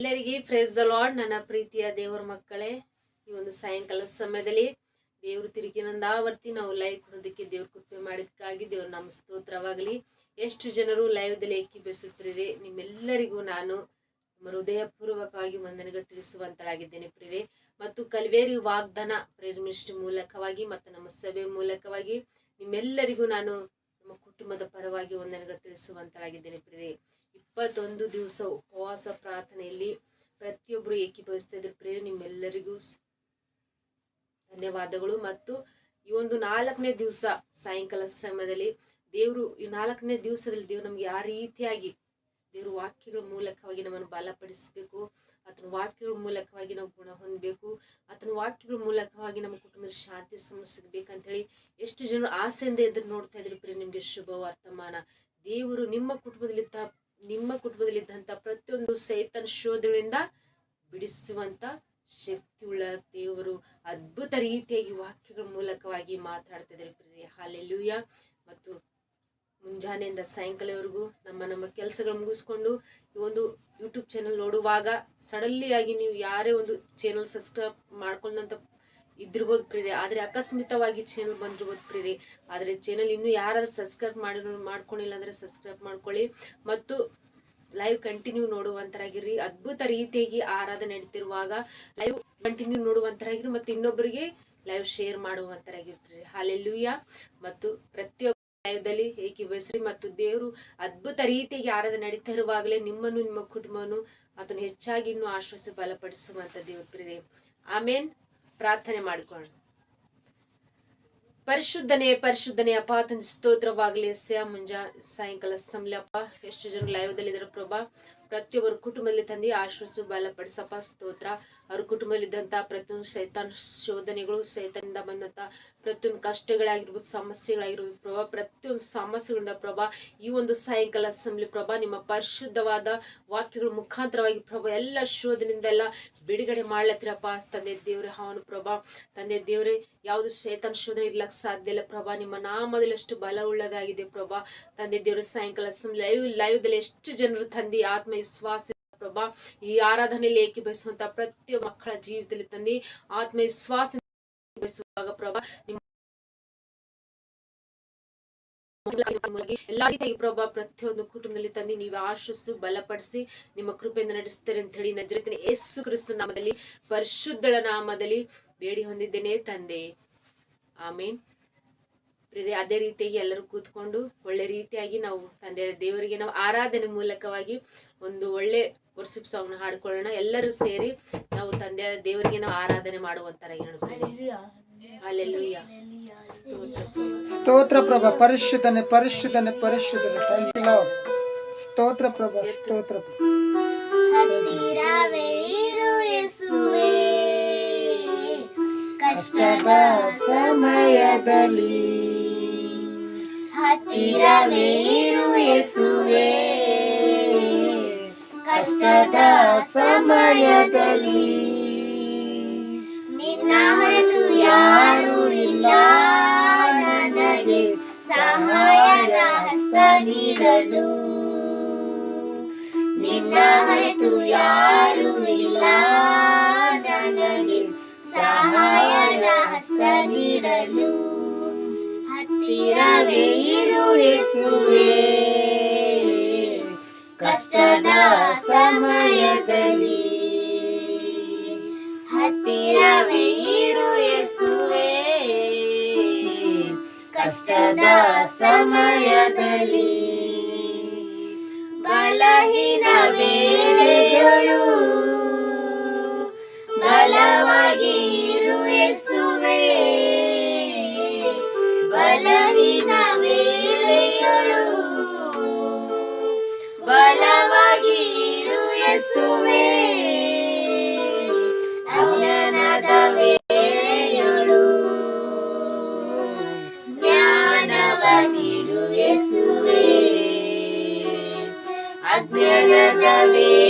ಎಲ್ಲರಿಗೆ ಫ್ರೆಸ್ ಅಲಾಡ್ ನನ್ನ ಪ್ರೀತಿಯ ದೇವರ ಮಕ್ಕಳೇ, ಈ ಒಂದು ಸಾಯಂಕಾಲ ಸಮಯದಲ್ಲಿ ದೇವರು ತಿರುಗಿ ನಂದಾವರ್ತಿ, ನಾವು ಲೈವ್ ಕೊಡೋದಕ್ಕೆ ದೇವ್ರ ಕೃಪೆ ಮಾಡಿದಕ್ಕಾಗಿ ದೇವ್ರ ನಮ್ಮ ಸ್ತೋತ್ರವಾಗಲಿ. ಎಷ್ಟು ಜನರು ಲೈವ್ದಲ್ಲಿ ಏಕಿ ಬೆಸುತ್ತಿರಿ ನಿಮ್ಮೆಲ್ಲರಿಗೂ ನಾನು ಹೃದಯಪೂರ್ವಕವಾಗಿ ವಂದನೆಗಳು ತಿಳಿಸುವಂತಳಾಗಿದ್ದೇನೆ ಪ್ರಿಯರೇ. ಮತ್ತು ಕಲ್ವೇರಿ ವಾಗ್ದಾನ ಪ್ರೇರಮಿಷ್ಟಿ ಮೂಲಕವಾಗಿ ಮತ್ತು ನಮ್ಮ ಸಭೆ ಮೂಲಕವಾಗಿ ನಿಮ್ಮೆಲ್ಲರಿಗೂ ನಾನು ನಮ್ಮ ಕುಟುಂಬದ ಪರವಾಗಿ ವಂದನೆಗಳು ತಿಳಿಸುವಂತಳಾಗಿದ್ದೇನೆ ಪ್ರಿಯರೇ. ಇಪ್ಪತ್ತೊಂದು ದಿವಸ ಉಪವಾಸ ಪ್ರಾರ್ಥನೆಯಲ್ಲಿ ಪ್ರತಿಯೊಬ್ಬರು ಏಕೀಭವಿಸ್ತಾ ಇದ್ರು ಪ್ರೇ ನಿಮ್ಮೆಲ್ಲರಿಗೂ ಧನ್ಯವಾದಗಳು. ಮತ್ತು ಈ ಒಂದು ನಾಲ್ಕನೇ ದಿವಸ ಸಾಯಂಕಾಲ ಸಮಯದಲ್ಲಿ ದೇವರು, ಈ ನಾಲ್ಕನೇ ದಿವಸದಲ್ಲಿ ದೇವರು ನಮ್ಗೆ ಯಾವ ರೀತಿಯಾಗಿ ದೇವರು ವಾಕ್ಯಗಳ ಮೂಲಕವಾಗಿ ನಮ್ಮನ್ನು ಬಲಪಡಿಸಬೇಕು, ಆತನ ವಾಕ್ಯಗಳ ಮೂಲಕವಾಗಿ ನಾವು ಗುಣ ಹೊಂದಬೇಕು, ಆತನ ವಾಕ್ಯಗಳ ಮೂಲಕವಾಗಿ ನಮ್ಮ ಕುಟುಂಬದ ಶಾಂತಿ ಸಮಸ್ಯೆ ಹೇಳಿ ಎಷ್ಟು ಜನರು ಆಸೆಯಿಂದ ಎದುರು ನೋಡ್ತಾ ಇದ್ರು ಪ್ರಿಯ ನಿಮಗೆ ಶುಭ ವರ್ತಮಾನ ದೇವರು ನಿಮ್ಮ ಕುಟುಂಬದಲ್ಲಿದ್ದ ನಿಮ್ಮ ಕುಟುಂಬದಲ್ಲಿದ್ದಂಥ ಪ್ರತಿಯೊಂದು ಸೈತನ್ ಶೋಧಗಳಿಂದ ಬಿಡಿಸುವಂತ ಶಕ್ತಿಯುಳ್ಳ ದೇವರು, ಅದ್ಭುತ ರೀತಿಯಾಗಿ ವಾಕ್ಯಗಳ ಮೂಲಕವಾಗಿ ಮಾತಾಡ್ತಿದ್ದಾರೆ ಪ್ರಿಯ ಹಾಲೆಲ್ಲೂಯ ಮತ್ತು ಮುಂಜಾನೆಯಿಂದ ಸಾಯಂಕಾಲವರೆಗೂ ನಮ್ಮ ನಮ್ಮ ಕೆಲಸಗಳು ಮುಗಿಸ್ಕೊಂಡು ಈ ಒಂದು ಯೂಟ್ಯೂಬ್ ಚಾನಲ್ ನೋಡುವಾಗ ಸಡನ್ಲಿ ಆಗಿ ನೀವು ಯಾರೇ ಒಂದು ಚಾನಲ್ ಸಬ್ಸ್ಕ್ರೈಬ್ ಮಾಡ್ಕೊಂಡಂತ ಇದ್ದಿರ್ಬೋದು ಪ್ರೀರಿ ಆದರೆ ಆಕಸ್ಮಿತವಾಗಿ ಚಾನಲ್ ಬಂದಿರ್ಬೋದು ಪ್ರೀರಿ ಆದರೆ ಚಾನಲ್ ಇನ್ನೂ ಯಾರಾದರೂ ಸಬ್ಸ್ಕ್ರೈಬ್ ಮಾಡಿ ಮಾಡ್ಕೊಂಡಿಲ್ಲ ಅಂದರೆ ಸಬ್ಸ್ಕ್ರೈಬ್ ಮಾಡ್ಕೊಳ್ಳಿ. ಮತ್ತು ಲೈವ್ ಕಂಟಿನ್ಯೂ ನೋಡುವಂಥರಾಗಿರ್ರಿ ಅದ್ಭುತ ರೀತಿಯಾಗಿ ಆರಾಧನೆ ನಡೀತಿರುವಾಗ ಲೈವ್ ಕಂಟಿನ್ಯೂ ನೋಡುವಂತರಾಗಿರಿ ಮತ್ತು ಇನ್ನೊಬ್ಬರಿಗೆ ಲೈವ್ ಶೇರ್ ಮಾಡುವಂತರಾಗಿರ್ತೀರಿ ಹಾಲೆಲ್ಲೂಯ್ಯ ಮತ್ತು ಪ್ರತಿಯೊಬ್ಬ ಲೈವ್ದಲ್ಲಿ ಏಕೀಭವಿಸ್ರಿ ಮತ್ತು ದೇವರು ಅದ್ಭುತ ರೀತಿಯಾಗಿ ಆರಾಧನೆ ನಡೀತಾ ಇರುವಾಗಲೇ ನಿಮ್ಮನ್ನು, ನಿಮ್ಮ ಕುಟುಂಬವನ್ನು ಅದನ್ನು ಹೆಚ್ಚಾಗಿ ಇನ್ನೂ ಆಶ್ವಾಸ ಬಲಪಡಿಸುವಂತ ದೇವ್ರ ಪ್ರಿಯರೇ. ಆಮೇನ್. ಪ್ರಾರ್ಥನೆ ಮಾಡಿಕೊಳ್ಳೋಣ. ಪರಿಶುದ್ಧನೇ ಪರಿಶುದ್ಧನೇ ಅಪ್ಪ ತನ್ನ ಸ್ತೋತ್ರವಾಗಲಿ. ಎಸ್ಯ ಮುಂಜಾ ಸಾಯಂಕಾಲ ಸಮಲಪ್ಪ ಎಷ್ಟು ಜನ ಲೈವದಲ್ಲಿ ಇದ್ದಾರೆ ಪ್ರಭಾ. ಪ್ರತಿಯೊಬ್ಬರ ಕುಟುಂಬದಲ್ಲಿ ತಂದು ಆಶ್ವಾಸ ಬಲಪಡಿಸಪ್ಪ, ಸ್ತೋತ್ರ. ಅವ್ರ ಕುಟುಂಬದಲ್ಲಿದ್ದಂಥ ಪ್ರತಿಯೊಂದು ಸೈತಾನ್ ಶೋಧನೆಗಳು ಸೈತಾನಿಂದ ಬಂದಂಥ ಪ್ರತಿಯೊಂದು ಕಷ್ಟಗಳಾಗಿರ್ಬೋದು, ಸಮಸ್ಯೆಗಳಾಗಿರ್ಬೋದು, ಪ್ರಭಾ. ಪ್ರತಿಯೊಂದು ಸಮಸ್ಯೆಗಳಿಂದ ಪ್ರಭಾ, ಈ ಒಂದು ಸಾಯಂಕಾಲ ಅಸೆಂಬ್ಲಿ ಪ್ರಭಾ, ನಿಮ್ಮ ಪರಿಶುದ್ಧವಾದ ವಾಕ್ಯಗಳ ಮುಖಾಂತರವಾಗಿ ಪ್ರಭಾ, ಎಲ್ಲ ಶೋಧನೆಯಿಂದೆಲ್ಲ ಬಿಡುಗಡೆ ಮಾಡ್ಲತ್ತಿರಪ್ಪ ತಂದೆ ದೇವ್ರೆ, ಹಾವನು ಪ್ರಭಾ. ತಂದೆ ದೇವ್ರೆ, ಯಾವುದು ಸೈತಾನ ಶೋಧನೆ ಇರ್ಲಕ್ ಸಾಧ್ಯ ಇಲ್ಲ ಪ್ರಭಾ. ನಿಮ್ಮ ನಾಮದಲ್ಲಿ ಎಷ್ಟು ಬಲ ಉಳ್ಳದಾಗಿದೆ ಪ್ರಭಾ. ತಂದೆ ದೇವರು, ಸಾಯಂಕಾಲ ಲೈವ್ ಲೈವ್ದಲ್ಲಿ ಎಷ್ಟು ಜನರು ತಂದಿ ಆತ್ಮವಿಶ್ವಾಸ ಪ್ರಭಾ. ಈ ಆರಾಧನೆಯಲ್ಲಿ ಬಯಸುವಂತ ಪ್ರತಿ ಮಕ್ಕಳ ಜೀವಿತದಲ್ಲಿ ತಂದಿ ಆತ್ಮವಿಶ್ವಾಸ ಪ್ರಭಾ, ನಿಮ್ಮ ಎಲ್ಲಾ ರೀತಿಯಾಗಿ ಪ್ರಭಾ, ಪ್ರತಿಯೊಂದು ಕುಟುಂಬದಲ್ಲಿ ತಂದು ನೀವು ಆಶಿಸು ಬಲಪಡಿಸಿ, ನಿಮ್ಮ ಕೃಪೆಯಿಂದ ನಡೆಸ್ತಾರೆ ಅಂತ ಹೇಳಿ ನಜರತಿನ ಯೇಸು ಕ್ರಿಸ್ತ ನಾಮದಲ್ಲಿ, ಪರಿಶುದ್ಧಳ ನಾಮದಲ್ಲಿ ಬೇಡಿ ಹೊಂದಿದ್ದೇನೆ ತಂದೆ. ಆಮೇನ್. ಪ್ರೇ ಅದೇ ರೀತಿಯಾಗಿ ಎಲ್ಲರೂ ಕೂತ್ಕೊಂಡು ಒಳ್ಳೆ ರೀತಿಯಾಗಿ ನಾವು ತಂದೆ ದೇವರಿಗೆ ನಾವು ಆರಾಧನೆ ಮೂಲಕವಾಗಿ ಒಂದು ಒಳ್ಳೆ ವರ್ಷಿಪ್ ಸಾಂಗ್ ಹಾಡ್ಕೊಳ್ಳೋಣ. ಎಲ್ಲರೂ ಸೇರಿ ನಾವು ತಂದೆ ದೇವರಿಗೆ ನಾವು ಆರಾಧನೆ ಮಾಡುವಂತರ ಸ್ತೋತ್ರ ಪ್ರಭ. ಪರಿಶುದ್ಧನೆ ಪರಿಶುದ್ಧನೆ ಪರಿಶುದ್ಧನೆ. ಥ್ಯಾಂಕ್ ಯು ಲಾರ್ಡ್ ಸ್ತೋತ್ರ ಪ್ರಭ ಸ್ತೋತ್ರ ಹತ್ತಿರವೇ ಸಮಯದಲ್ಲಿ ಹತ್ತಿರವೇ ಇರು ಯೇಸುವೇ ಕಷ್ಟದ ಸಮಯದಲ್ಲಿ ನಿನ್ನ ಹೊರತು ಯಾರು ಇಲ್ಲ. ನನಗೆ ಸಹಾಯದ ಹಸ್ತ ನೀಡಲು ನಿನ್ನ ಹೊರತು ಯಾರು ಇರು ಯೇಸುವೇ ಕಷ್ಟದ ಸಮಯದಲ್ಲಿ ಹತ್ತಿರವೇ ಇರು ಯೇಸುವೆ. ಕಷ್ಟದ ಸಮಯದಲ್ಲಿ ಬಲಹೀನ ವೇಳೆಗಳು ಬಲವಾಗಿ ಯೇಸುವೇ. ಅಜ್ಞಾನದ ವೇಳೆಯಳು. ಜ್ಞಾನವ ನೀಡು ಅಜ್ಞಾನದ ವೇಳೆಯಳು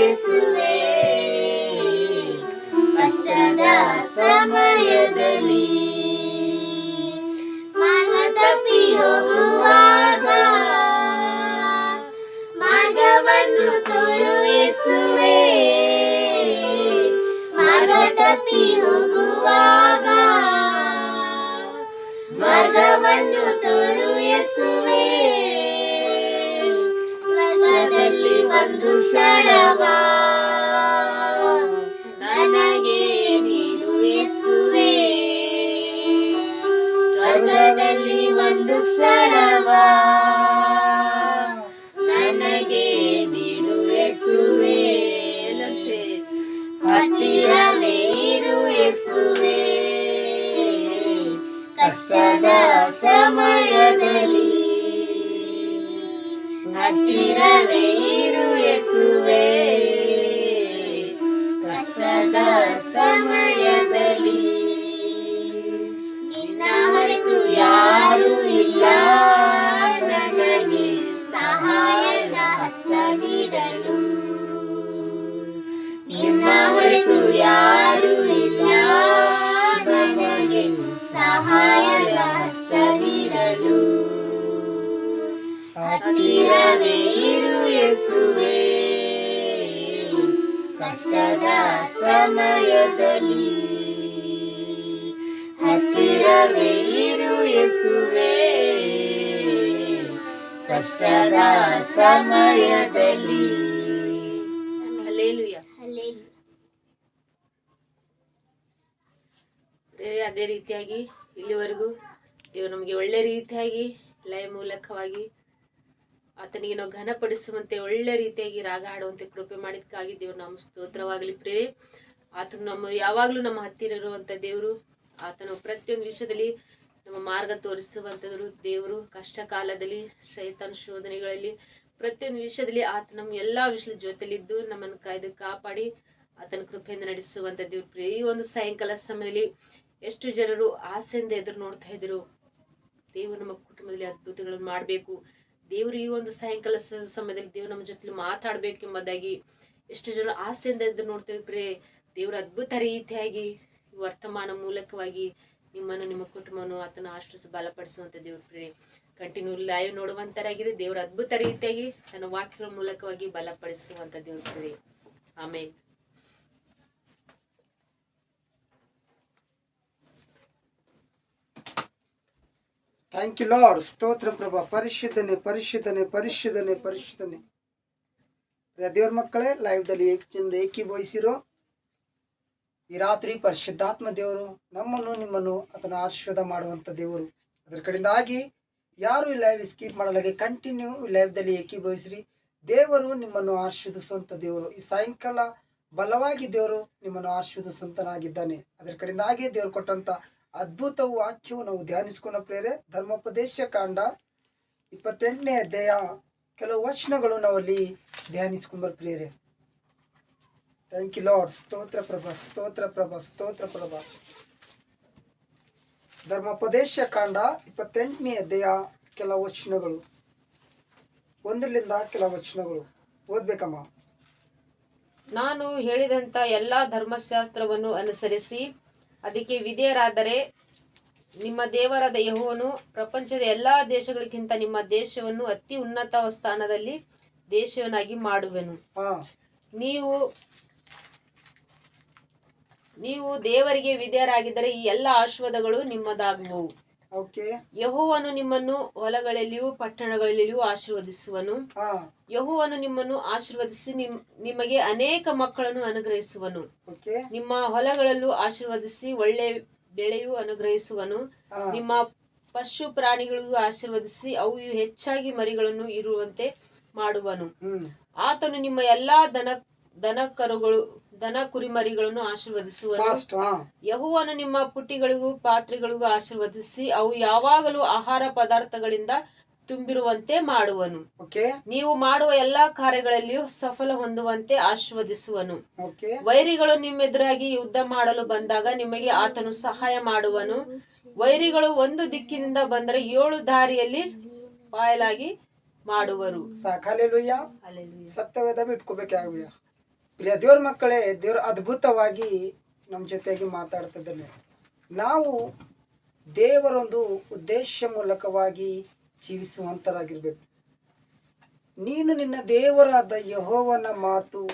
ಯೇಸುವೆ ಕಷ್ಟದ ಸಮಯದಲ್ಲಿ ಮಾರ್ಗ ತಪ್ಪಿ ಹೋಗುವಾಗ ಮಾರ್ಗವನ್ನು ತೋರು ಯೇಸುವೆ ಮಾರ್ಗ ತಪ್ಪಿ ಹೋಗುವಾಗ ಮಾರ್ಗವನ್ನು ತೋರು ಕಷ್ಟದ ಸಮಯದಲ್ಲಿ ಹತ್ತಿರವೇ ಇರು ಯೇಸುವೆ. ಕಷ್ಟದ ಸಮಯದಲ್ಲಿ ಅದೇ ರೀತಿಯಾಗಿ ಇಲ್ಲಿವರೆಗೂ ದೇವರು ನಮಗೆ ಒಳ್ಳೆ ರೀತಿಯಾಗಿ ಲೈವ್ ಮೂಲಕವಾಗಿ ಆತನಿಗೆ ಘನಪಡಿಸುವಂತೆ ಒಳ್ಳೆ ರೀತಿಯಾಗಿ ರಾಗ ಹಾಡುವಂತೆ ಕೃಪೆ ಮಾಡಿದಕ್ಕಾಗಿ ದೇವ್ರು ನಮ್ಮ ಸ್ತೋತ್ರವಾಗಲಿ ಪ್ರೇರೆ ಆತನು ನಮ್ಮ ಯಾವಾಗಲೂ ನಮ್ಮ ಹತ್ತಿರ ಇರುವಂಥ ದೇವರು. ಆತನು ಪ್ರತಿಯೊಂದು ವಿಷಯದಲ್ಲಿ ನಮ್ಮ ಮಾರ್ಗ ತೋರಿಸುವಂಥದ್ರು ದೇವರು ಕಷ್ಟ ಕಾಲದಲ್ಲಿ ಶೋಧನೆಗಳಲ್ಲಿ, ಪ್ರತಿಯೊಂದು ವಿಷಯದಲ್ಲಿ ಆತ ನಮ್ಮ ಎಲ್ಲ ವಿಷಯದ ಜೊತೆಲಿದ್ದು ನಮ್ಮನ್ನು ಕಾಯ್ದು ಕಾಪಾಡಿ ಆತನ ಕೃಪೆಯಿಂದ ನಡೆಸುವಂಥ ದೇವ್ರು ಪ್ರೇ ಈ ಒಂದು ಸಾಯಂಕಾಲ ಸಮಯದಲ್ಲಿ ಎಷ್ಟು ಜನರು ಆಸೆಯಿಂದ ಎದುರು ನೋಡ್ತಾ ಇದ್ರು ದೇವರು ನಮ್ಮ ಕುಟುಂಬದಲ್ಲಿ ಅದ್ಭುತಗಳನ್ನು ಮಾಡಬೇಕು. ದೇವರು ಈ ಒಂದು ಸಾಯಂಕಾಲ ಸಮಯದಲ್ಲಿ ದೇವ್ರು ನಮ್ಮ ಜೊತೆ ಮಾತಾಡಬೇಕು ಎಂಬುದಾಗಿ ಎಷ್ಟು ಜನ ಆಸೆಯಿಂದ ಇದ್ದು ನೋಡ್ತೇವೆ ಪ್ರೇ ದೇವ್ರ ಅದ್ಭುತ ರೀತಿಯಾಗಿ ವರ್ತಮಾನ ಮೂಲಕವಾಗಿ ನಿಮ್ಮನ್ನು, ನಿಮ್ಮ ಕುಟುಂಬವನ್ನು ಆತನ ಆಶ್ರಸ ಬಲಪಡಿಸುವಂತ ದೇವ್ರ ಪ್ರೇ ಕಂಟಿನ್ಯೂ ಲೈವ್ ನೋಡುವಂತರಾಗಿದೆ ದೇವ್ರ ಅದ್ಭುತ ರೀತಿಯಾಗಿ ತನ್ನ ವಾಕ್ಯಗಳ ಮೂಲಕವಾಗಿ ಬಲಪಡಿಸುವಂತ ದೇವ್ರ ಪ್ರೇ ಆಮೇಲೆ ಥ್ಯಾಂಕ್ ಯು ಲಾರ್ಡ್ ಸ್ತೋತ್ರ ಪ್ರಭ. ಪರಿಶುದ್ಧನೆ ಪರಿಶುದ್ಧನೆ ಪರಿಶುದ್ಧನೆ ಪರಿಶುದ್ಧನೆ. ದೇವ್ರ ಮಕ್ಕಳೇ ಲೈವ್ದಲ್ಲಿ ಏಕಿ ಏಕೀಭವಿಸಿರೋ ಈ ರಾತ್ರಿ ಪರಿಶುದ್ಧಾತ್ಮ ದೇವರು ನಮ್ಮನ್ನು, ನಿಮ್ಮನ್ನು ಅದನ್ನು ಆಶೀರ್ವಾದ ಮಾಡುವಂಥ ದೇವರು. ಅದರ ಕಡೆಯಿಂದಾಗಿ ಯಾರು ಈ ಲೈವ್ ಸ್ಕಿಪ್ ಮಾಡಲಾಗೆ ಕಂಟಿನ್ಯೂ ಲೈವ್ದಲ್ಲಿ ಏಕೀಭವಿಸ್ರಿ. ದೇವರು ನಿಮ್ಮನ್ನು ಆಶೀರ್ವದಿಸುವಂಥ ದೇವರು. ಈ ಸಾಯಂಕಾಲ ಬಲವಾಗಿ ದೇವರು ನಿಮ್ಮನ್ನು ಆಶೀರ್ವದಿಸುವಂತನಾಗಿದ್ದಾನೆ. ಅದರ ಕಡೆಯಿಂದಾಗಿ ದೇವರು ಕೊಟ್ಟಂತ ಅದ್ಭುತ ವಾಕ್ಯವು ನಾವು ಧ್ಯಾನಿಸ್ಕೊಂಡ ಪ್ರೇರೆ ಧರ್ಮೋಪದೇಶ ಕಾಂಡ ಇಪ್ಪತ್ತೆಂಟನೇ ಅಧ್ಯಾಯ ಕೆಲವು ವಚನಗಳು ನಾವಲ್ಲಿ ಧ್ಯಾನಿಸ್ಕೊಂಬರ್ ಪ್ರೇರೆ ಥ್ಯಾಂಕ್ ಯು ಲಾರ್ಡ್ ಸ್ತೋತ್ರ ಪ್ರಭಾ ಸ್ತೋತ್ರ ಪ್ರಭಾ ಸ್ತೋತ್ರ ಪ್ರಭಾ. ಧರ್ಮೋಪದೇಶ ಕಾಂಡ ಇಪ್ಪತ್ತೆಂಟನೇ ಅಧ್ಯಾಯ ಕೆಲ ವಚನಗಳು. ಒಂದರಿಂದ ಕೆಲ ವಚನಗಳು. ಓದ್ಬೇಕಮ್ಮ. ನಾನು ಹೇಳಿದಂತ ಎಲ್ಲಾ ಧರ್ಮಶಾಸ್ತ್ರವನ್ನು ಅನುಸರಿಸಿ ಅದಕ್ಕೆ ವಿಧೇಯರಾದರೆ ನಿಮ್ಮ ದೇವರಾದ ಯೆಹೋವನು ಪ್ರಪಂಚದ ಎಲ್ಲಾ ದೇಶಗಳಿಗಿಂತ ನಿಮ್ಮ ದೇಶವನ್ನು ಅತಿ ಉನ್ನತ ಸ್ಥಾನದಲ್ಲಿ ದೇಶವನ್ನಾಗಿ ಮಾಡುವೆನು. ನೀವು ನೀವು ದೇವರಿಗೆ ವಿಧೇಯರಾಗಿದ್ದರೆ ಈ ಎಲ್ಲ ಆಶೀರ್ವಾದಗಳು ನಿಮ್ಮದಾಗುವವು. ಯಹೋವನು ನಿಮ್ಮನ್ನು ಹೊಲಗಳಲ್ಲಿಯೂ ಪಟ್ಟಣಗಳಲ್ಲಿಯೂ ಆಶೀರ್ವದಿಸುವನು. ಯಹೋವನು ನಿಮ್ಮನ್ನು ಆಶೀರ್ವದಿಸಿ ನಿಮ್ ನಿಮಗೆ ಅನೇಕ ಮಕ್ಕಳನ್ನು ಅನುಗ್ರಹಿಸುವನು. ನಿಮ್ಮ ಹೊಲಗಳಲ್ಲೂ ಆಶೀರ್ವದಿಸಿ ಒಳ್ಳೆ ಬೆಳೆಯು ಅನುಗ್ರಹಿಸುವನು. ನಿಮ್ಮ ಪಶು ಪ್ರಾಣಿಗಳಿಗೂ ಆಶೀರ್ವದಿಸಿ ಅವು ಹೆಚ್ಚಾಗಿ ಮರಿಗಳನ್ನು ಇರುವಂತೆ ಮಾಡುವನು. ಆತನು ನಿಮ್ಮ ಎಲ್ಲಾ ದನ ದನ ಕರುಗಳು ದನ ಕುರಿಮರಿಗಳನ್ನು ಆಶೀರ್ವದಿಸುವನು. ಯಹುವನು ನಿಮ್ಮ ಪುಟ್ಟಿಗಳಿಗೂ ಪಾತ್ರೆಗಳಿಗೂ ಆಶೀರ್ವದಿಸಿ ಅವು ಯಾವಾಗಲೂ ಆಹಾರ ಪದಾರ್ಥಗಳಿಂದ ತುಂಬಿರುವಂತೆ ಮಾಡುವನು. ನೀವು ಮಾಡುವ ಎಲ್ಲಾ ಕಾರ್ಯಗಳಲ್ಲಿಯೂ ಸಫಲ ಹೊಂದುವಂತೆ ಆಶೀರ್ವದಿಸುವನು. ವೈರಿಗಳು ನಿಮ್ಮೆದುರಾಗಿ ಯುದ್ಧ ಮಾಡಲು ಬಂದಾಗ ನಿಮಗೆ ಆತನು ಸಹಾಯ ಮಾಡುವನು. ವೈರಿಗಳು ಒಂದು ದಿಕ್ಕಿನಿಂದ ಬಂದರೆ ಏಳು ದಾರಿಯಲ್ಲಿ ಬಾಯಲಾಗಿ ಮಾಡುವರು. ಸತ್ಯವೇದ ಇಟ್ಕೋಬೇಕಾಗುವ ಪ್ರಿಯ ದೇವ್ರ ಮಕ್ಕಳೇ ದೇವ್ರ ಅದ್ಭುತವಾಗಿ ನಮ್ಮ ಜೊತೆಗೆ ಮಾತಾಡ್ತಿದ್ದಾನೆ. ನಾವು ದೇವರೊಂದು ಉದ್ದೇಶ ಮೂಲಕವಾಗಿ ಜೀವಿಸುವಂತರಾಗಿರ್ಬೇಕು. ನೀನು ನಿನ್ನ ದೇವರಾದ ಯಹೋವನ ಮಾತು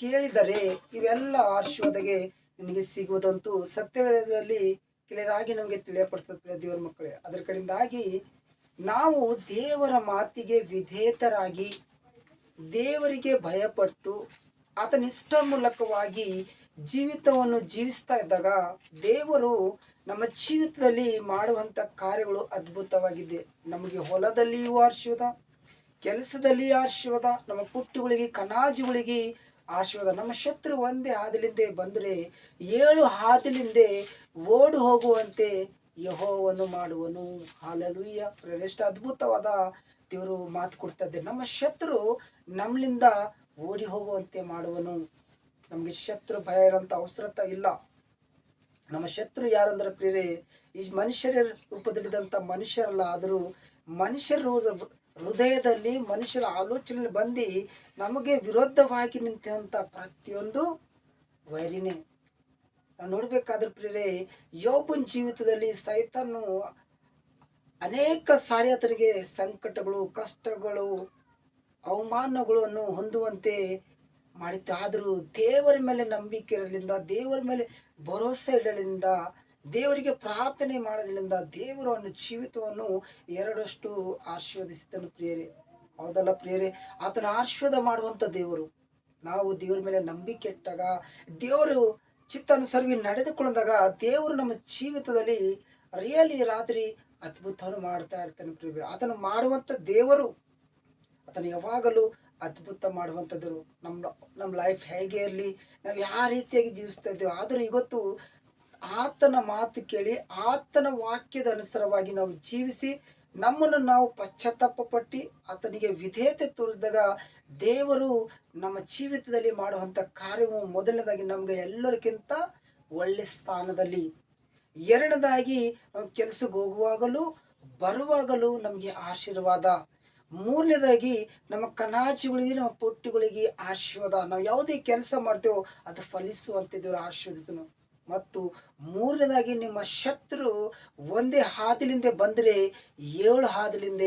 ಕೇಳಿದರೆ ಇವೆಲ್ಲ ಆಶೀರ್ವಾದಗೆ ನಿನಗೆ ಸಿಗುವುದಂತೂ ಸತ್ಯವೇದದಲ್ಲಿ ಕ್ಲಿಯರಾಗಿ ನಮಗೆ ತಿಳಿಯಪಡಿಸುತ್ತೆ ದೇವರ ಮಕ್ಕಳೇ. ಅದರ ಕಡೆಯಿಂದಾಗಿ ನಾವು ದೇವರ ಮಾತಿಗೆ ವಿಧೇಯತರಾಗಿ ದೇವರಿಗೆ ಭಯಪಟ್ಟು ಆತನ ಇಷ್ಟ ಮೂಲಕವಾಗಿ ಜೀವಿತವನ್ನು ಜೀವಿಸ್ತಾ ಇದ್ದಾಗ ದೇವರು ನಮ್ಮ ಜೀವಿತದಲ್ಲಿ ಮಾಡುವಂಥ ಕಾರ್ಯಗಳು ಅದ್ಭುತವಾಗಿದೆ ನಮಗೆ ಹೊಲದಲ್ಲಿಯೂ ಆಶೀರ್ವಾದ ಕೆಲಸದಲ್ಲಿ ಆಶೀರ್ವಾದ, ನಮ್ಮ ಪುಟ್ಟುಗಳಿಗೆ, ಕನಾಜುಗಳಿಗೆ ಆಶೀರ್ವಾದ. ನಮ್ಮ ಶತ್ರು ಒಂದೇ ಹಾದಿಲಿಂದೆ ಬಂದರೆ, ಏಳು ಹಾದಿಲಿಂದೆ ಓಡಿ ಹೋಗುವಂತೆ ಯಹೋವನ್ನು ಮಾಡುವನು. ಹಾಲಲುಯ್ಯ ಎಷ್ಟು ಅದ್ಭುತವಾದ ದೇವರು ಮಾತು ಕೊಡ್ತದೆ. ನಮ್ಮ ಶತ್ರು ನಮ್ಮಲಿಂದ ಓಡಿ ಹೋಗುವಂತೆ ಮಾಡುವನು. ನಮಗೆ ಶತ್ರು ಭಯ ಇರೋಂಥ ಅವಸರತ ಇಲ್ಲ. ನಮ್ಮ ಶತ್ರು ಯಾರಂದ್ರೆ ಪ್ರಿಯರೇ, ಈ ಮನುಷ್ಯರ ರೂಪದಲ್ಲಿದ್ದಂಥ ಮನುಷ್ಯರಲ್ಲ, ಆದರೂ ಮನುಷ್ಯರ ಹೃದಯದಲ್ಲಿ ಮನುಷ್ಯರ ಆಲೋಚನೆ ಬಂದು ನಮಗೆ ವಿರೋಧವಾಗಿ ನಿಂತಂಥ ಪ್ರತಿಯೊಂದು ವೈರಿನೇ. ನಾವು ನೋಡಬೇಕಾದ್ರೆ ಪ್ರಿಯರೇ, ಯೋಬನ್ ಜೀವಿತದಲ್ಲಿ ಸೈತಾನು ಅನೇಕ ಸಾರಿ ಆತನಿಗೆ ಸಂಕಟಗಳು, ಕಷ್ಟಗಳು, ಅವಮಾನಗಳನ್ನು ಹೊಂದುವಂತೆ ಮಾಡಿತ್ತು ಆದರೂ ದೇವರ ಮೇಲೆ ನಂಬಿಕೆ ಇರಲಿಲ್ಲ ದೇವರ ಮೇಲೆ ಭರವಸೆ ಇಡಲಿಂದ ದೇವರಿಗೆ ಪ್ರಾರ್ಥನೆ ಮಾಡೋದ್ರಿಂದ ದೇವರು ಅವನ ಜೀವಿತವನ್ನು ಎರಡಷ್ಟು ಆಶೀರ್ವದಿಸಿದನು ಪ್ರಿಯರೇ. ಹೌದಲ್ಲ ಪ್ರಿಯರೇ? ಆತನ ಆಶೀರ್ವಾದ ಮಾಡುವಂಥ ದೇವರು. ನಾವು ದೇವರ ಮೇಲೆ ನಂಬಿಕೆ ಇಟ್ಟಾಗ, ದೇವರು ಚಿತ್ತಾನುಸಾರವಾಗಿ ನಡೆದುಕೊಂಡಾಗ ದೇವರು ನಮ್ಮ ಜೀವಿತದಲ್ಲಿ ರಿಯಲಿ ರಾತ್ರಿ ಅದ್ಭುತವನ್ನು ಮಾಡ್ತಾ ಇರ್ತಾನೆ ಪ್ರಿಯರೇ. ಆತನು ಮಾಡುವಂಥ ದೇವರು ಆತನು ಯಾವಾಗಲೂ ಅದ್ಭುತ ಮಾಡುವಂಥದ್ದು ನಮ್ಮ ನಮ್ಮ ಲೈಫ್ ಹೇಗೆ ಇರಲಿ, ನಾವು ಯಾವ ರೀತಿಯಾಗಿ ಜೀವಿಸ್ತಾ ಇದ್ದೇವೆ, ಆದರೂ ಇವತ್ತು ಆತನ ಮಾತು ಕೇಳಿ, ಆತನ ವಾಕ್ಯದ ಅನುಸಾರವಾಗಿ ನಾವು ಜೀವಿಸಿ, ನಮ್ಮನ್ನು ನಾವು ಪಶ್ಚಾತ್ತಾಪ ಪಟ್ಟು ಆತನಿಗೆ ವಿಧೇಯತೆ ತೋರಿಸಿದಾಗ ದೇವರು ನಮ್ಮ ಜೀವಿತದಲ್ಲಿ ಮಾಡುವಂಥ ಕಾರ್ಯವು ಮೊದಲನೇದಾಗಿ ನಮಗೆ ಎಲ್ಲರಿಗಿಂತ ಒಳ್ಳೆ ಸ್ಥಾನದಲ್ಲಿ. ಎರಡನೇದಾಗಿ ಕೆಲಸಕ್ಕೆ ಹೋಗುವಾಗಲೂ, ಬರುವಾಗಲೂ ನಮಗೆ ಆಶೀರ್ವಾದ. ಮೂರನೇದಾಗಿ ನಮ್ಮ ಕನಾಚಿಗಳಿಗೆ ನಮ್ಮ ಪುಟ್ಟಿಗಳಿಗೆ ಆಶೀರ್ವಾದ. ನಾವು ಯಾವುದೇ ಕೆಲಸ ಮಾಡ್ತೇವೋ ಅದು ಫಲಿಸುವಂತೆ ದೇವರು ಆಶೀರ್ವದಿಸನು ಮತ್ತು ಮೂರನೇದಾಗಿ ನಿಮ್ಮ ಶತ್ರು ಒಂದೇ ಹಾದಿಲಿಂದ ಬಂದರೆ, ಏಳು ಹಾದಿಲಿಂದ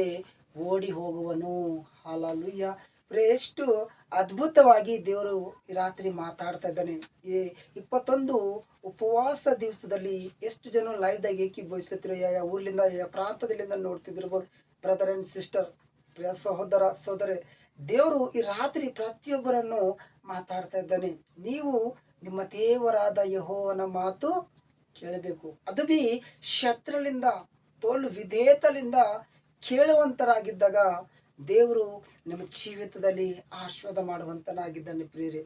ಓಡಿ ಹೋಗುವನು. ಹಾಲಲ್ಲೂಯ್ಯ ಪ್ರೇ, ಎಷ್ಟು ಅದ್ಭುತವಾಗಿ ದೇವರು ರಾತ್ರಿ ಮಾತಾಡ್ತಾ ಇದ್ದಾನೆ. ಈ ಇಪ್ಪತ್ತೊಂದು ಉಪವಾಸ ದಿವಸದಲ್ಲಿ ಎಷ್ಟು ಜನ ಲೈವ್ದಾಗ ಏಕೀಭವಿಸ್ಲತ್ತಿರೋ ಯಾ ಊರ್ಲಿಂದ ಯಾವ ಪ್ರಾಂತದಲ್ಲಿಂದ ನೋಡ್ತಿದ್ದಿರ್ಬೋದು ಬ್ರದರ್ ಅಂಡ್ ಸಿಸ್ಟರ್ ಪ್ರಿಯ ಸಹೋದರ ಸಹೋದರಿ ದೇವರು ಈ ರಾತ್ರಿ ಪ್ರತಿಯೊಬ್ಬರನ್ನು ಮಾತಾಡ್ತಾ ಇದ್ದಾನೆ. ನೀವು ನಿಮ್ಮ ದೇವರಾದ ಯಹೋವನ ಮಾತು ಕೇಳಬೇಕು. ಅದು ಬಿ ಶತ್ರುಲಿಂದ, ತೋಲು ವಿಧೇಯತಲಿಂದ ಕೇಳುವಂತರಾಗಿದ್ದಾಗ ದೇವರು ನಿಮ್ಮ ಜೀವಿತದಲ್ಲಿ ಆಶೀರ್ವಾದ ಮಾಡುವಂತನಾಗಿದ್ದಾನೆ ಪ್ರೇರಿ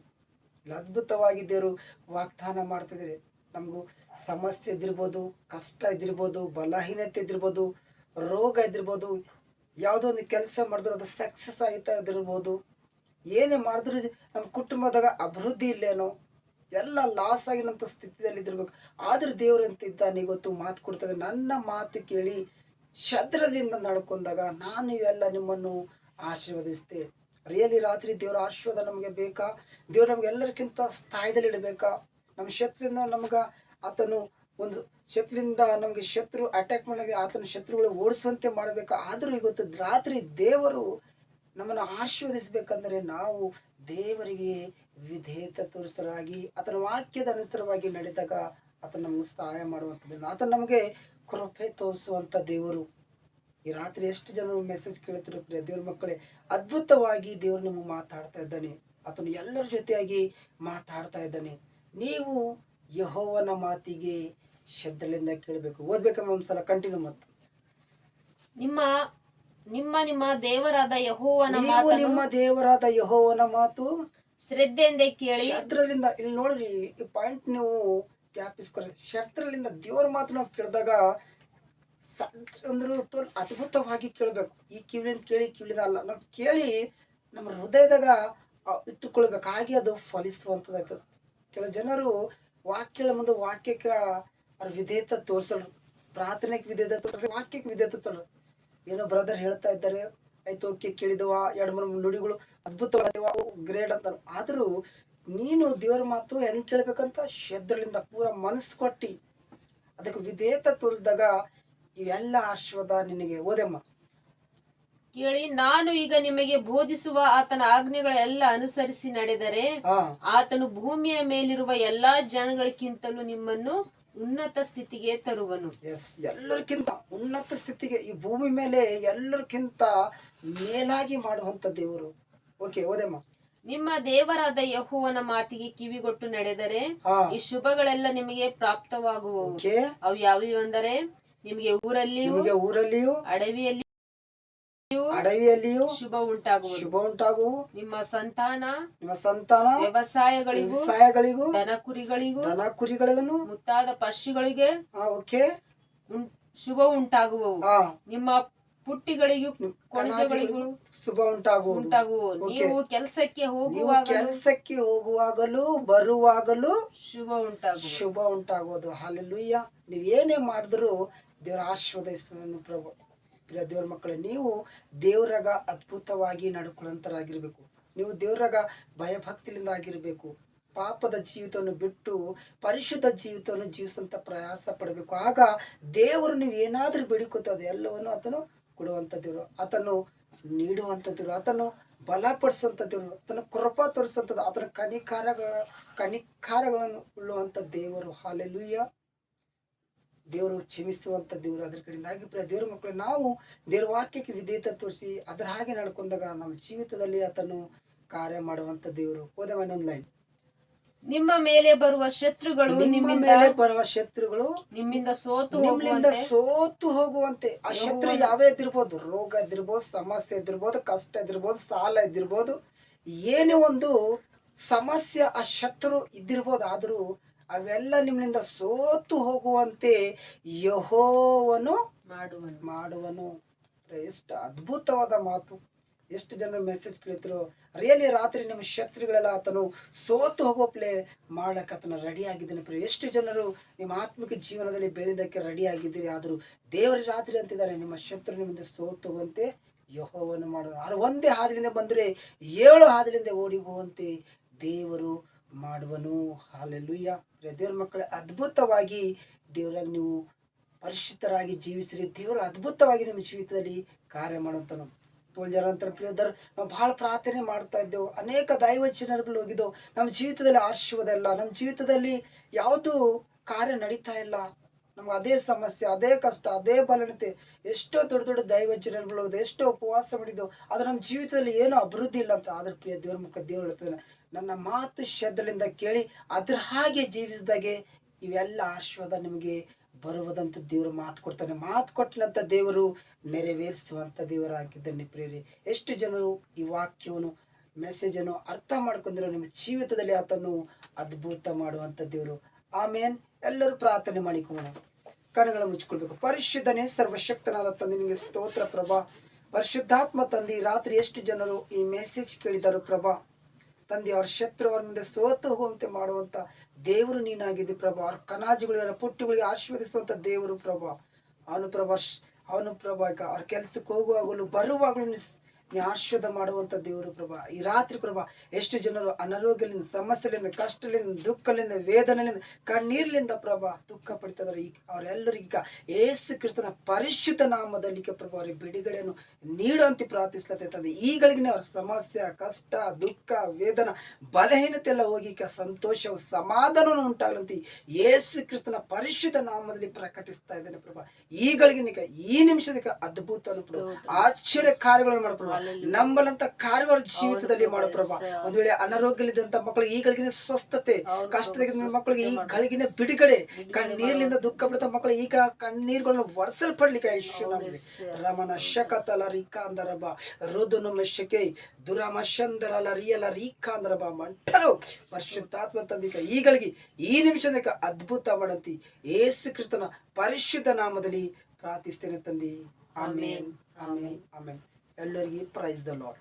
ಅದ್ಭುತವಾಗಿ ದೇವರು ವಾಗ್ದಾನ ಮಾಡ್ತಿದ್ದಾರೆ. ನಮಗೂ ಸಮಸ್ಯೆ ಇದ್ದಿರ್ಬೋದು, ಕಷ್ಟ ಇದ್ದಿರ್ಬೋದು, ಬಲಹೀನತೆ ಇದಿರ್ಬೋದು ರೋಗ ಇದ್ದಿರ್ಬೋದು, ಯಾವುದೋ ಒಂದು ಕೆಲಸ ಮಾಡಿದ್ರೆ ಅದು ಸಕ್ಸಸ್ ಆಗ್ತಾ ಇದ್ದಿರ್ಬೋದು. ಏನೇ ಮಾಡಿದ್ರು ನಮ್ಮ ಕುಟುಂಬದಾಗ ಅಭಿವೃದ್ಧಿ ಇಲ್ಲೇನೋ, ಎಲ್ಲ ಲಾಸ್ ಆಗಿನಂಥ ಸ್ಥಿತಿಯಲ್ಲಿ ಇದ್ದಿರ್ಬೇಕು ಆದರೂ ದೇವರು ಅಂತ ಇದ್ದಾನೆ ಇವತ್ತು ಮಾತು ಕೊಡ್ತಾರೆ ನನ್ನ ಮಾತು ಕೇಳಿ ಶ್ರದ್ಧದಿಂದ ನಡ್ಕೊಂಡಾಗ ನಾನು ಇವೆಲ್ಲ ನಿಮ್ಮನ್ನು ಆಶೀರ್ವದಿಸ್ತೆ. ರಿಯಲಿ ರಾತ್ರಿ ದೇವರ ಆಶೀರ್ವಾದ ನಮಗೆ ಬೇಕಾ? ದೇವ್ರು ನಮ್ಗೆ ಎಲ್ಲರಿಗಿಂತ ಸ್ಥಾಯದಲ್ಲಿ ಇಡಬೇಕಾ ನಮ್ಮ ಶತ್ರುವಿನ ನಮ್ಗೆ ಆತನು ಒಂದು ಶತ್ರುವಿಂದ ನಮಗೆ ಶತ್ರು ಅಟ್ಯಾಕ್ ಮಾಡಿ ಆತನ ಶತ್ರುಗಳು ಓಡಿಸುವಂತೆ ಮಾಡಬೇಕಾ? ಆದರೂ ಇವತ್ತು ರಾತ್ರಿ ದೇವರು ನಮ್ಮನ್ನು ಆಶೀರ್ವದಿಸಬೇಕಂದ್ರೆ ನಾವು ದೇವರಿಗೆ ವಿಧೇಯತ ತೋರಿಸರಾಗಿ ಆತನ ವಾಕ್ಯದ ಅನುಸಾರವಾಗಿ ನಡೆದಾಗ ಆತನ ನಮಗೆ ಸಹಾಯ ಮಾಡುವಂಥದ್ದನ್ನು, ಆತನ ನಮಗೆ ಕೃಪೆ ತೋರಿಸುವಂಥ ದೇವರು. ಈ ರಾತ್ರಿ ಎಷ್ಟು ಜನರು ಮೆಸೇಜ್ ಕೇಳ್ತಿರೋ ಪ್ರಿಯ ದೇವ್ರ ಮಕ್ಕಳೇ, ಅದ್ಭುತವಾಗಿ ದೇವರು ನಮಗೆ ಮಾತಾಡ್ತಾ ಇದ್ದಾನೆ. ಆತನು ಎಲ್ಲರ ಜೊತೆಯಾಗಿ ಮಾತಾಡ್ತಾ ಇದ್ದಾನೆ. ನೀವು ಯಹೋವನ ಮಾತಿಗೆ ಶ್ರದ್ಧೆಯಿಂದ ಕೇಳಬೇಕು. ಓದ್ಬೇಕಮ್ಮ ಒಂದ್ಸಲ ಕಂಟಿನ್ಯೂ ಮತ್ತು. ನಿಮ್ಮ ನಿಮ್ಮ ನಿಮ್ಮ ದೇವರಾದ ಯಹೋವನ ಮಾತು ನಿಮ್ಮ ದೇವರಾದ ಯಹೋವನ ಮಾತು ಶ್ರದ್ಧೆಯಿಂದ ಕೇಳಿ. ಶಸ್ತ್ರದಿಂದ ಇಲ್ಲಿ ನೋಡ್ರಿ ಈ ಪಾಯಿಂಟ್ ನೀವು ಜ್ಞಾಪಿಸ್ಕೊಳ್ಳಿ. ಶಸ್ತ್ರದಿಂದ ದೇವರ ಮಾತು ನಾವು ಕೇಳಿದಾಗ ಸ- ಅಂದ್ರೆ ತೋಲ್ ಅದ್ಭುತವಾಗಿ ಕೇಳಬೇಕು. ಈ ಕಿವಿಲಿಂದ ಕೇಳಿ ಕಿವಿಲಿಂದ ಅಲ್ಲ. ನಾವು ಕೇಳಿ ನಮ್ಮ ಹೃದಯದಾಗ ಇಟ್ಟುಕೊಳ್ಬೇಕು. ಹಾಗೆ ಅದು ಫಲಿಸುವಂಥದ್ದಾಗ್ತದೆ ಕೆಲ ಜನರು ವಾಕ್ಯಗಳ ಮುಂದೆ ವಾಕ್ಯಕ್ಕೆ ಅವ್ರ ವಿಧೇಯತೆ ತೋರಿಸಲು ಪ್ರಾರ್ಥನೆಗೆ ವಿಧೇಯತೆ ತೋರಿಸ ವಾಕ್ಯಕ್ಕೆ ವಿಧೇಯತೆ ಏನೋ ಬ್ರದರ್ ಹೇಳ್ತಾ ಇದ್ದಾರೆ, ಆಯ್ತು ಓಕೆ ಕೇಳಿದವ? ಎರಡು ಮೂರು ನುಡಿಗಳು ಅದ್ಭುತವಾದವ ಗ್ರೇಟ್ ಅಂತ ಆದರೂ ನೀನು ದೇವರ ಮಾತು ಹೆಂಗೆ ಕೇಳ್ಬೇಕಂತ ಶ್ರದ್ಧೆಯಿಂದ ಪೂರ ಮನಸ್ಸು ಕೊಟ್ಟು, ಅದಕ್ಕೆ ವಿಧೇಯತೆ ತೋರಿಸಿದಾಗ ಇವೆಲ್ಲ ಆಶೀರ್ವಾದ ನಿನಗೆ. ಓದಮ್ಮ ಕೇಳಿ ನಾನು ಈಗ ನಿಮಗೆ ಬೋಧಿಸುವ ಆತನ ಆಜ್ಞೆಗಳೆಲ್ಲ ಅನುಸರಿಸಿ ನಡೆದರೆ ಆತನು ಭೂಮಿಯ ಮೇಲಿರುವ ಎಲ್ಲಾ ಜನಗಳಿಗಿಂತಲೂ ನಿಮ್ಮನ್ನು ಉನ್ನತ ಸ್ಥಿತಿಗೆ ತರುವನು. ಎಲ್ಲರಿಗಿಂತ ಉನ್ನತ ಸ್ಥಿತಿಗೆ ಈ ಭೂಮಿ ಮೇಲೆ ಎಲ್ಲರಿಗಿಂತ ಮೇಲಾಗಿ ಮಾಡುವಂತ ದೇವರು. ಓಕೆ ಓದಮ್ಮ. ನಿಮ್ಮ ದೇವರಾದ ಯಹುವನ ಮಾತಿಗೆ ಕಿವಿಗೊಟ್ಟು ನಡೆದರೆ ಈ ಶುಭಗಳೆಲ್ಲ ನಿಮಗೆ ಪ್ರಾಪ್ತವಾಗುವವು. ಅವು ಯಾವ್ಯಾವು ಅಂದರೆ ನಿಮಗೆ ಊರಲ್ಲಿಯೂ ನಿಮಗೆ ಊರಲ್ಲಿಯೂ ಅಡವಿಯಲ್ಲಿಯೂ ಅಡವಿಯಲ್ಲಿಯೂ ಶುಭ ಉಂಟಾಗುವುದು. ಶುಭ ಉಂಟಾಗುವು. ನಿಮ್ಮ ಸಂತಾನ ನಿಮ್ಮ ಸಂತಾನ ವ್ಯವಸಾಯಗಳಿಗೂ ವ್ಯವಸಾಯಗಳಿಗೂ ದನ ಕುರಿಗಳಿಗೂ ದನ ಕುರಿಗಳಿಗೂ ಮುತ್ತಾದ ಪಕ್ಷಿಗಳಿಗೆ ಓಕೆ ಶುಭ ಉಂಟಾಗುವವು. ನಿಮ್ಮ ಪುಟ್ಟಿಗಳಿಗೂ ಕೊಣಜಗಳಿಗೂ ಶುಭ ಉಂಟಾಗುವ ಉಂಟಾಗುವು ನೀವು ಕೆಲಸಕ್ಕೆ ಹೋಗುವಾಗ ಕೆಲಸಕ್ಕೆ ಹೋಗುವಾಗಲೂ ಬರುವಾಗಲೂ ಶುಭ ಉಂಟಾಗ ಶುಭ ಉಂಟಾಗೋದು ಹಾಲೆಲ್ಲೂಯ್ಯ ನೀವು ಏನೇ ಮಾಡಿದ್ರು ದೇವರ ಆಶೀರ್ವದಿಸುವನು ಪ್ರಭು. ಪ್ರಿಯ ದೇವ್ರ ಮಕ್ಕಳೇ, ನೀವು ದೇವ್ರಾಗ ಅದ್ಭುತವಾಗಿ ನಡ್ಕೊಳ್ಳಂತರಾಗಿರ್ಬೇಕು ನೀವು ದೇವ್ರಾಗ ಭಯಭಕ್ತಿಯಿಂದ ಆಗಿರಬೇಕು. ಪಾಪದ ಜೀವಿತವನ್ನು ಬಿಟ್ಟು ಪರಿಶುದ್ಧ ಜೀವಿತವನ್ನು ಜೀವಿಸಂತ ಪ್ರಯಾಸ ಪಡಬೇಕು. ಆಗ ದೇವರು ನೀವು ಏನಾದರೂ ಬೇಡಿಕೊತದೆ ಎಲ್ಲವನ್ನು ಆತನು ಕೊಡುವಂಥ ದೇವರು ಆತನು ನೀಡುವಂಥ ದೇವರು ಆತನು ಬಲಪಡಿಸುವಂಥ ದೇವರು ಆತನ ಕೃಪಾ ತೋರಿಸುವಂಥದ್ದು? ಆತನ ಕನಿಕಾರಗಳ ಕನಿಕಾರಗಳನ್ನು ಉಳ್ಳುವಂಥ ದೇವರು. ಹಾಲೆಲುಯ್ಯ ದೇವರು ಕ್ಷಮಿಸುವಂಥ ದೇವರು. ಅದ್ರ ಕಡೆಯಿಂದಾಗಿ ಪ್ರಿಯ ದೇವರ ಮಕ್ಕಳು, ನಾವು ದೇವರ ವಾಕ್ಯಕ್ಕೆ ವಿಧೇಯತೆ ತೋರಿಸಿ ಅದರ ಹಾಗೆ ನಡ್ಕೊಂಡಾಗ ನಮ್ಮ ಜೀವಿತದಲ್ಲಿ ಆತನು ಕಾರ್ಯ ಮಾಡುವಂಥ ದೇವರು. ಹೋದವ ಲೈನ್ ನಿಮ್ಮ ಮೇಲೆ ಬರುವ ಶತ್ರುಗಳು ನಿಮ್ಮ ಮೇಲೆ ಬರುವ ಶತ್ರುಗಳು ನಿಮ್ಮಿಂದ ಸೋತು ನಿಮ್ಮಿಂದ ಸೋತು ಹೋಗುವಂತೆ. ಆ ಶತ್ರು ಯಾವೇ ಇದಿರ್ಬೋದು ರೋಗ ಇದ್ದಿರ್ಬೋದು ಸಮಸ್ಯೆ ಇದಿರ್ಬೋದು ಕಷ್ಟ ಇದಿರ್ಬೋದು ಸಾಲ ಇದ್ದಿರ್ಬೋದು ಏನೇ ಒಂದು ಸಮಸ್ಯೆ ಆ ಶತ್ರು ಇದ್ದಿರ್ಬೋದು ಆದರೂ ಅವೆಲ್ಲ ನಿಮ್ಮಿಂದ ಸೋತು ಹೋಗುವಂತೆ ಯಹೋವನು ಮಾಡುವನು. ಮಾಡುವನು. ಎಷ್ಟು ಅದ್ಭುತವಾದ ಮಾತು. ಎಷ್ಟು ಜನ ಮೆಸೇಜ್ ಕೇಳ್ತಿರೋ ರಿಯಲಿ ರಾತ್ರಿ ನಿಮ್ಮ ಶತ್ರುಗಳೆಲ್ಲ ಆತನು ಸೋತು ಹೋಗೋ ಪ್ಲೇ ಮಾಡಕ್ಕೆ ಆತನ ರೆಡಿ ಆಗಿದ್ದಾನೆ ಪ್ರಿಯ ಎಷ್ಟು ಜನರು ನಿಮ್ಮ ಆತ್ಮಿಕ ಜೀವನದಲ್ಲಿ ಬೆಳೆದಕ್ಕೆ ರೆಡಿ ಆಗಿದ್ದೀರಿ, ಆದರೂ ದೇವರ ರಾತ್ರಿ ಅಂತಿದ್ದಾರೆ, ನಿಮ್ಮ ಶತ್ರು ನಿಮ್ಮಿಂದ ಸೋತು ಹೋಗುವಂತೆ ಯಹೋವನ್ನು ಮಾಡೋದು ಆದ್ರೆ ಒಂದೇ ಹಾದಿಲಿಂದ ಬಂದರೆ, ಏಳು ಹಾದಿಲಿಂದ ಓಡಿ ಹೋಗುವಂತೆ ದೇವರು ಮಾಡುವನು. ಹಾಲೆಲ್ಲೂಯ್ಯ ದೇವ್ರ ಮಕ್ಕಳೇ, ಅದ್ಭುತವಾಗಿ ದೇವರಾಗಿ ನೀವು ಪರಿಶುದ್ಧರಾಗಿ ಜೀವಿಸಿರಿ. ದೇವರು ಅದ್ಭುತವಾಗಿ ನಿಮ್ಮ ಜೀವಿತದಲ್ಲಿ ಕಾರ್ಯ ಮಾಡುವಂತನು. ಜನ ಅಂತ ಪ್ರಿಯದರ್ ನಾವು ಬಹಳ ಪ್ರಾರ್ಥನೆ ಮಾಡ್ತಾ ಇದ್ದೆವು. ಅನೇಕ ದೈವಚನರುಗಳು ಹೋಗಿದ್ದೆವು. ನಮ್ಮ ಜೀವಿತದಲ್ಲಿ ಆಶೀರ್ವಾದ ಇಲ್ಲ. ನಮ್ಮ ಜೀವಿತದಲ್ಲಿ ಯಾವುದು ಕಾರ್ಯ ನಡೀತಾ ಇಲ್ಲ. ನಮ್ಗೆ ಅದೇ ಸಮಸ್ಯೆ, ಅದೇ ಕಷ್ಟ, ಅದೇ ಬಲನತೆ ಎಷ್ಟೋ ದೊಡ್ಡ ದೊಡ್ಡ ದೈವಚನರುಗಳು ಹೋಗಿದೆ ಎಷ್ಟೋ ಉಪವಾಸ ಮಾಡಿದ್ದು ಅದು ನಮ್ಮ ಜೀವಿತದಲ್ಲಿ ಏನೂ ಅಭಿವೃದ್ಧಿ ಇಲ್ಲ ಅಂತ. ಆದ್ರೆ ಪ್ರಿಯ ದೇವ್ರ ಮುಖ ದೇವ್ರು ಹೇಳ್ತಾನೆ, ನನ್ನ ಮಾತು ಶ್ರದ್ಧೆಯಿಂದ ಕೇಳಿ ಅದ್ರ ಹಾಗೆ ಜೀವಿಸಿದಾಗೆ ಇವೆಲ್ಲ ಆಶೀರ್ವಾದ ನಿಮಗೆ ಬರುವುದಂತ ದೇವರು ಮಾತು ಕೊಡ್ತಾನೆ. ಮಾತು ಕೊಟ್ಟನಂತ ದೇವರು ನೆರವೇರಿಸುವಂಥ ದೇವರಾಗಿದ್ದಾನೆ ಪ್ರೇರಿ ಎಷ್ಟು ಜನರು ಈ ವಾಕ್ಯವನ್ನು ಮೆಸೇಜನ್ನು ಅರ್ಥ ಮಾಡ್ಕೊಂಡಿರೋ ನಿಮ್ಮ ಜೀವಿತದಲ್ಲಿ ಆತನು ಅದ್ಭುತ ಮಾಡುವಂಥ ದೇವರು. ಆಮೇನ್. ಎಲ್ಲರೂ ಪ್ರಾರ್ಥನೆ ಮಾಡಿಕೊಳ್ಳೋಣ. ಕಣಗಳ ಮುಚ್ಕೊಳ್ಬೇಕು ಪರಿಶುದ್ಧನೇ, ಸರ್ವಶಕ್ತನಾದ ತಂದೆ ನಿಮಗೆ ಸ್ತೋತ್ರ ಪ್ರಭಾ. ಪರಿಶುದ್ಧಾತ್ಮ ತಂದೆ, ರಾತ್ರಿ ಎಷ್ಟು ಜನರು ಈ ಮೆಸೇಜ್ ಕೇಳಿದರು ಪ್ರಭಾ. ತಂದೆ, ಅವ್ರ ಶತ್ರುವರ ಮುಂದೆ ಸೋತು ಹೋಗುವಂತೆ ಮಾಡುವಂತ ದೇವರು ನೀನಾಗಿದ್ದಿ ಪ್ರಭಾ. ಅವ್ರ ಅವರ ಪುಟ್ಟಿಗಳಿಗೆ ಆಶೀರ್ವದಿಸುವಂತ ದೇವರು ಪ್ರಭಾ. ಅವನು ಪ್ರಭಾ ಅವನು ಪ್ರಭಾ, ಈಗ ಅವ್ರ ಕೆಲ್ಸಕ್ಕೆ ಹೋಗುವಾಗಲೂ ಬರುವಾಗಲೂ ನಿಸ್- ಮಾಡುವಂಥ ದೇವರು ಪ್ರಭಾ ಈ ರಾತ್ರಿ ಪ್ರಭಾ ಎಷ್ಟು ಜನರು ಅನಾರೋಗ್ಯದಿಂದ ಸಮಸ್ಯೆಗಳಿಂದ ಕಷ್ಟದಿಂದ ದುಃಖಲಿಂದ ವೇದನೆಯಿಂದ ಕಣ್ಣೀರ್ಲಿಂದ ಪ್ರಭಾ ದುಃಖ ಪಡ್ತಿದ್ದಾರೆ. ಈಗ ಅವರೆಲ್ಲರಿಗ ಏಸು ಕ್ರಿಸ್ತನ ಪರಿಶುದ್ಧ ನಾಮದಲ್ಲಿ ಪ್ರಭಾ ಅವರಿಗೆ ಬಿಡುಗಡೆಯನ್ನು ನೀಡುವಂತೆ ಪ್ರಾರ್ಥಿಸ್ಲತ್ತೆ ತಂದೆ ಈಗಳಿಗಿನ ಅವರ ಸಮಸ್ಯೆ ಕಷ್ಟ ದುಃಖ ವೇದನ ಬಲಹೀನತೆ ಎಲ್ಲ ಹೋಗಿ ಈಗ ಸಂತೋಷವು ಸಮಾಧಾನವನ್ನು ಉಂಟಾಗಲಂತೆ ಯೇಸು ಕ್ರಿಸ್ತನ ಪರಿಶುದ್ಧ ನಾಮದಲ್ಲಿ ಪ್ರಕಟಿಸ್ತಾ ಇದ್ದೇನೆ ಪ್ರಭಾ. ಈಗಳಿಗಿನ ಈ ನಿಮಿಷದ ಅದ್ಭುತ ಆಶ್ಚರ್ಯ ಕಾರ್ಯಗಳನ್ನು ಮಾಡು ಪ್ರಭಾ ನಂಬಲಂತ ಕಾರ್ಯವಾರ ಜೀವಿತದಲ್ಲಿ ಮಾಡೋ ಪ್ರಭಾ. ಒಂದು ವೇಳೆ ಅನಾರೋಗ್ಯಲಿದ್ದಂತ ಮಕ್ಕಳಿಗೆ ಈಗಳಿಗಿನ ಸ್ವಸ್ಥತೆ ಕಷ್ಟದಿಂದ ಮಕ್ಕಳಿಗೆ ಈ ಗಳಿಗಿನ ಬಿಡುಗಡೆ ಕಣ್ಣೀರ್ಲಿಂದ ದುಃಖ ಪಡಿತ ಮಕ್ಕಳು ಈಗ ಕಣ್ಣೀರುಗಳನ್ನು ಒರೆಸಲ್ಪಡ್ಲಿಕ್ಕೆ ನಾಮದಲ್ಲಿ ರಮನ ಶಕತಲ ರೀಕಾಂದರಬ ರುದುನು ಮೆಶಕೆ ದುರಮ ಶಂದರಲ ರಿಯಲ ರೀಕಾಂದರಬ ಮಂಟಲು ಪರಿಶುದ್ಧಾತ್ಮ ತಂದಿಕ ಈಗಳಿಗೆ ಈ ನಿಮಿಷದ ಅದ್ಭುತ ಮಾಡಂತಿ ಏಸು ಕ್ರಿಸ್ತನ ಪರಿಶುದ್ಧ ನಾಮದಲ್ಲಿ ಪ್ರಾರ್ಥಿಸ್ತೇನೆ ತಂದಿ. ಆಮೇನ್. ಆಮೇನ್. ಆಮೇನ್. ಎಲ್ಲರಿಗೆ praise the Lord.